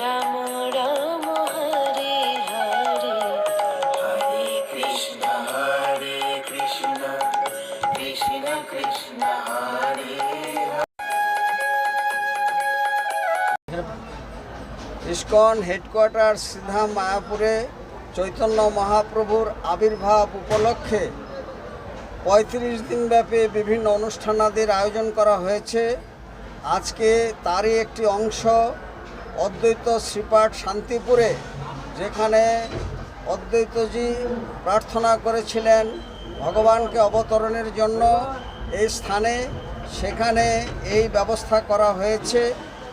Ram Krishna Krishna ISKCON headquarter সিধা মায়াপুরে চৈতন্য মহাপ্রভুর আবির্ভাব উপলক্ষে পঁয়ত্রিশ দিনব্যাপী বিভিন্ন অনুষ্ঠানাদির আয়োজন করা হয়েছে। আজকে তারই একটি অংশ অদ্বৈত শ্রীপাঠ শান্তিপুরে, যেখানে অদ্বৈতজি প্রার্থনা করেছিলেন ভগবানকে অবতরণের জন্য এই স্থানে। সেখানে এই ব্যবস্থা করা হয়েছে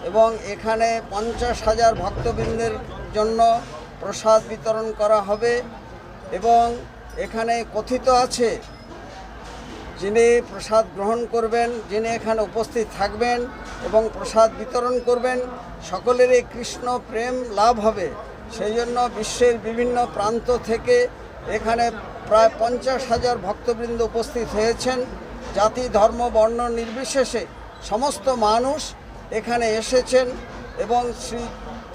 এবং এখানে পঞ্চাশ হাজার ভক্তবৃন্দের জন্য প্রসাদ বিতরণ করা হবে এবং এখানে কথিত আছে যিনি প্রসাদ গ্রহণ করবেন, যিনি এখানে উপস্থিত থাকবেন এবং প্রসাদ বিতরণ করবেন, সকলেরই কৃষ্ণ প্রেম লাভ হবে। সেই জন্য বিশ্বের বিভিন্ন প্রান্ত থেকে এখানে প্রায় পঞ্চাশ হাজার ভক্তবৃন্দ উপস্থিত হয়েছেন। জাতি, ধর্ম, বর্ণ নির্বিশেষে সমস্ত মানুষ এখানে এসেছেন এবং শ্রী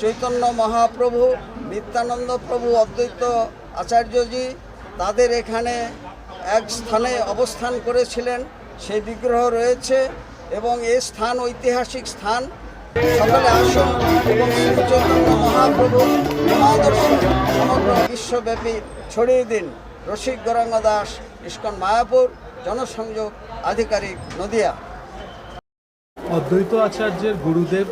চৈতন্য মহাপ্রভু, নিত্যানন্দ প্রভু অদ্বৈত আচার্যজি তাদের এখানে এক স্থানে অবস্থান করেছিলেন, সেই বিগ্রহ রয়েছে এবং এ স্থান ঐতিহাসিক স্থান। সকলে আসুন এবং শ্রী চৈতন্য মহাপ্রভু, মহাদর্শ, সমগ্র বিশ্বব্যাপী ছড়িয়ে দিন। রসিক গৌরাঙ্গ দাস, ইস্কন মায়াপুর, জনসংযোগ আধিকারিক নদিয়া। অদ্বৈত আচার্যের গুরুদেব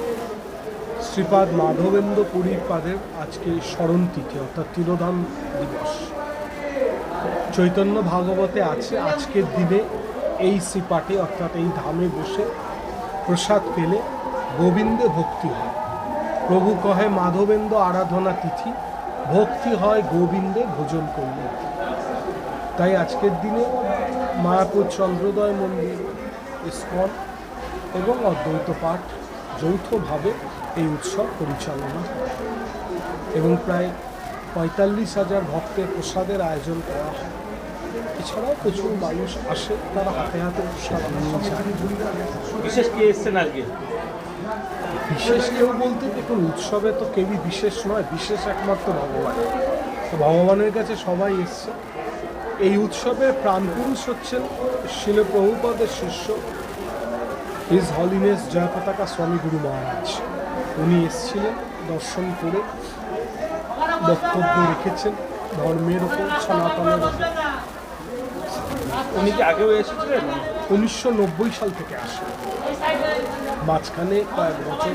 শ্রীপাদ মাধবেন্দ্র পুরীর পাদের আজকে স্মরণ তিথি, অর্থাৎ তিরোধান দিবস। চৈতন্য ভাগবতে আছে, আজকের দিনে এই শ্রীপাঠে, অর্থাৎ এই ধামে বসে প্রসাদ পেলে গোবিন্দে ভক্তি হয়। প্রভু কহে, মাধবেন্দ্র আরাধনা তিথি, ভক্তি হয় গোবিন্দে ভোজন করলে তাই আজকের দিনে মায়াপুর চন্দ্রোদয় মন্দির, ইস্কন এবং অদ্বৈত পাঠ যৌথভাবে এই উৎসব পরিচালনা এবং প্রায় পঁয়তাল্লিশ হাজার ভক্তের প্রসাদের আয়োজন করা হয়। এছাড়াও প্রচুর মানুষ আসে তারা হাতে হাতে বিশেষ কে এসছেন আজকে? বিশেষ কেউ বলতে দেখুন উৎসবে তো কেউই বিশেষ নয় বিশেষ একমাত্র ভগবান। তো ভগবানের কাছে সবাই এসছে। এই উৎসবের প্রাণপুরুষ হচ্ছেন শিল প্রভুপদের শিষ্য হিজ হলিনেস জয়পতাকা স্বামী গুরু মহারাজ। উনি এসছিলেন দর্শন করে বক্তব্য রেখেছেন ধর্মের ওপর সনাতনের ওপর। উনি কি আগেও এসেছিলেন? উনিশশো নব্বই সাল থেকে আসে। মাঝখানে কয়েক বছর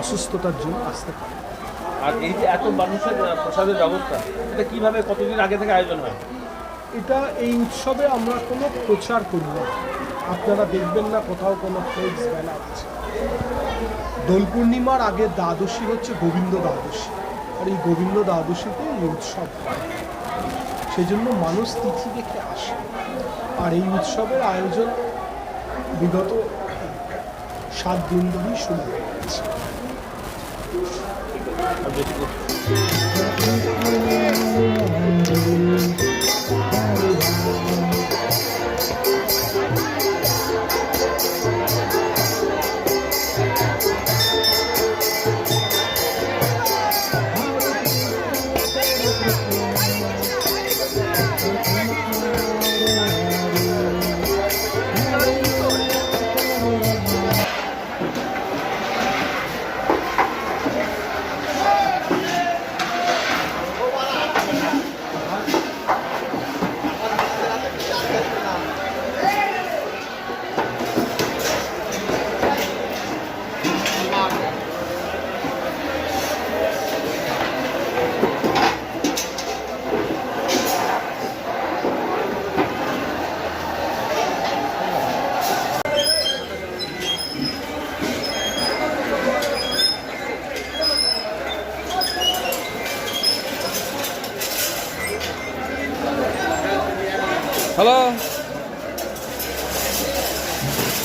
অসুস্থতার জন্য আসতে পারে। আর এই যে এত মানুষের প্রসাদের ব্যবস্থা এটা কীভাবে কতদিন আগে থেকে আয়োজন হয়? এটা এই উৎসবে আমরা কোনো প্রচার করি না। আপনারা দেখবেন না কোথাও কোনো ফ্লেক্স ব্যানার আছে। দোল পূর্ণিমার আগে দ্বাদশী হচ্ছে গোবিন্দ দ্বাদশী। আর এই গোবিন্দ দ্বাদশীতে এই উৎসব হয়। সেই জন্য মানুষ তিথি দেখে আসে। আর এই উৎসবের আয়োজন বিগত সাত দিন ধরেই শুরু হয়ে গেছে। হ্যালো?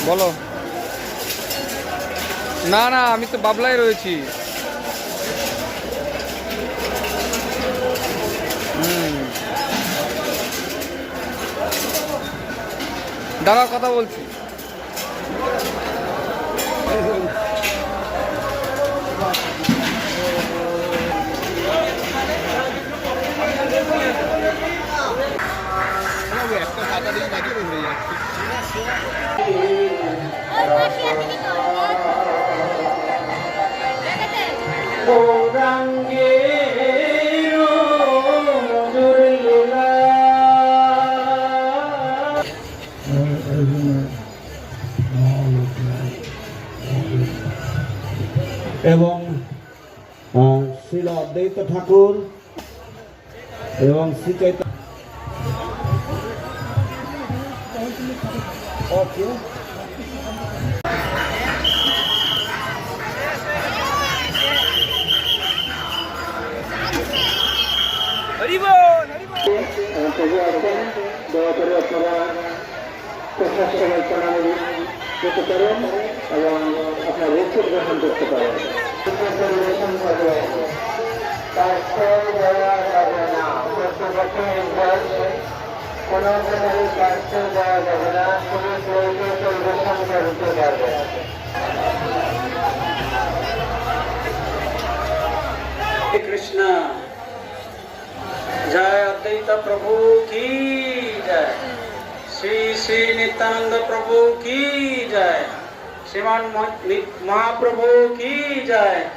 বলো। না না আমি তো বাবলায় রয়েছি। দাঁড়াও কথা বলছি। এবং শ্রীল অদ্বৈত ঠাকুর এবং শ্রী মন্তব্য আছেন দয়া করে আপনারা প্রশ্ন সবাই প্রণালী করতে পারেন এবং আপনার রক্ষ গ্রহণ করতে পারেন কোনো কোনো কাজকে দেওয়া যাবে না কোনো প্রয়োজন পরিবেশন করতে পারবে Krishna जय अद्वैत प्रभु की जय श्री श्री नित्यानंद प्रभु की जय श्रीमान महाप्रभु की जय